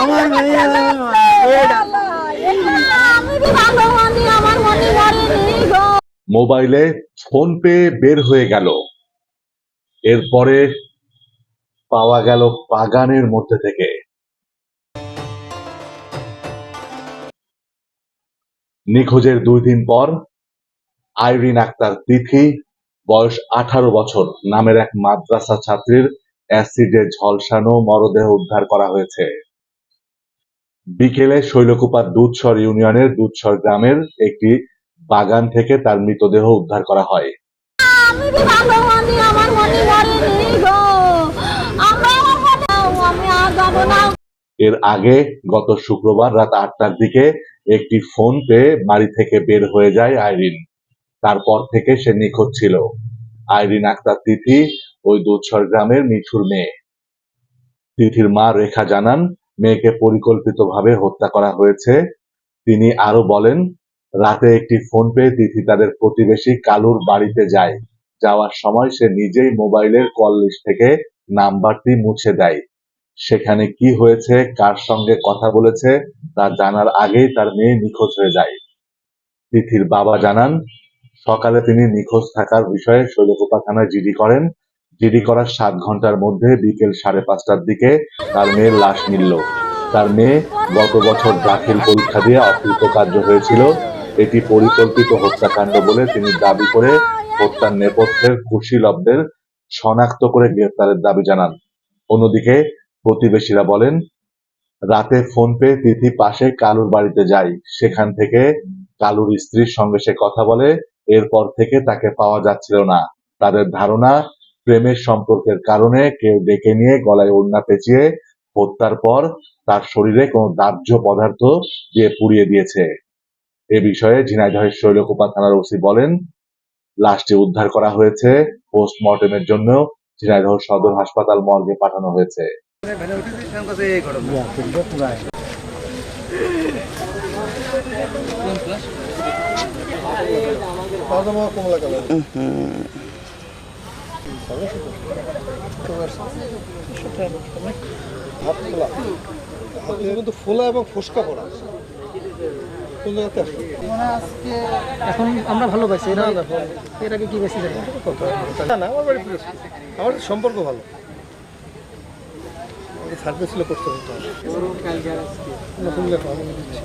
আমার মেয়ে আমি কি ভালো আমার মরেনি গো মোবাইলে ফোন পে বের হয়ে গেল। এরপরে পাওয়া গেল বাগানের মধ্যে থেকে। নিখোঁজের দুই দিন পর আইরিন আক্তার তিথি বয়স আঠারো বছর নামের এক মাদ্রাসা ছাত্রীর অ্যাসিডে ঝলসানো মরদেহ উদ্ধার করা হয়েছে। বিকেলে শৈলকুপার দুধসর ইউনিয়নের দুধসর গ্রামের একটি বাগান থেকে তার মৃতদেহ উদ্ধার করা হয়। এর আগে গত শুক্রবার রাত আটটার দিকে একটি ফোন পেয়ে বাড়ি থেকে বের হয়ে যায় আইরিন। তারপর থেকে সে নিখোঁজ ছিল। আইরিন আক্তার তিথি ওই দুধসর গ্রামের মিঠুর মেয়ে। তিথির মা রেখা জানান মেয়েকে পরিকল্পিতভাবে হত্যা করা হয়েছে। তিনি আরও বলেন, রাতে একটি ফোন পেয়ে তিথি তাদের প্রতিবেশী কালুর বাড়িতে যায়। যাওয়ার সময় সে নিজেই মোবাইলের কল লিস্ট থেকে নাম্বারটি মুছে দেয়। সেখানে কি হয়েছে, কার সঙ্গে কথা বলেছে, তা জানার আগেই তার মেয়ে নিখোঁজ হয়ে যায়। তিথির বাবা জানান, সকালে তিনি নিখোঁজ থাকার বিষয়ে শৈলকুপা থানায় জিডি করেন। জিডি করার সাত ঘণ্টার মধ্যে বিকেল সাড়ে পাঁচটার দিকে তার মেয়ের লাশ মিলল। তার মেয়ে গত বছর দাখিল পরীক্ষা দিয়ে অকৃতকার্য হয়েছিল। এটি পরিকল্পিত হত্যাকাণ্ড বলে তিনি দাবি করে হত্যার নেপথ্যের কুশীলবদের শনাক্ত করে গ্রেপ্তারের দাবি জানান। অন্যদিকে প্রতিবেশীরা বলেন, রাতে ফোন পেয়ে তিথি পাশে কালুর বাড়িতে যায় সেখান থেকে কালুর স্ত্রীর সঙ্গে সে কথা বলে, এরপর থেকে তাকে পাওয়া যাচ্ছিল না। তাদের ধারণা প্রেমের সম্পর্কের কারণে কেউ ডেকে নিয়ে গলায় ওড়না পেঁচিয়ে হত্যার পর তার শরীরে কোনো দাহ্য পদার্থ দিয়ে পুড়িয়ে দিয়েছে। এ বিষয়ে ঝিনাইদহের শৈলকুপা থানার ওসি বলেন লাশটি উদ্ধার করা হয়েছে পোস্টমর্টেমের জন্য ঝিনাইদহ সদর হাসপাতাল মর্গে পাঠানো হয়েছে। হাত খোলা হাত কিন্তু ফোলা এবং ফোসকা পড়া। মানে এখন আমরা ভালো পাইছি এরা এর আগে কি বেশি না না আমার বাড়ি আমার সম্পর্ক ভালো। সার্ভিস ছিল করতে হতো নতুন লেখা আমি দিচ্ছি।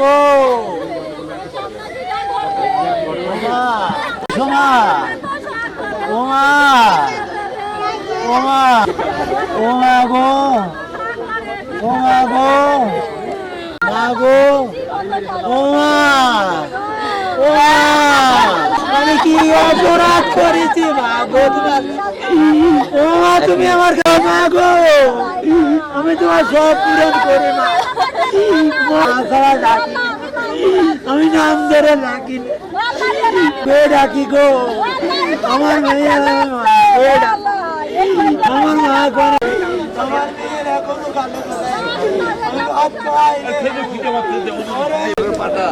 গো সোমা ওমা ওমা ওমা গো ওমা গো ওমা ওমা আমি কি অপরাধ করেছি মা গো তোমার ওমা তুমি আমার মা গো আমি তোমার সব পূরণ করি মা। মা ছাড়া ডাকি আমি নাম ধরে ডাকি কে ডাকি গো? আমার মেয়ে আমার মা করে। আমার মেয়ের এখনও কালো করে আমি ভাত খাই পাটা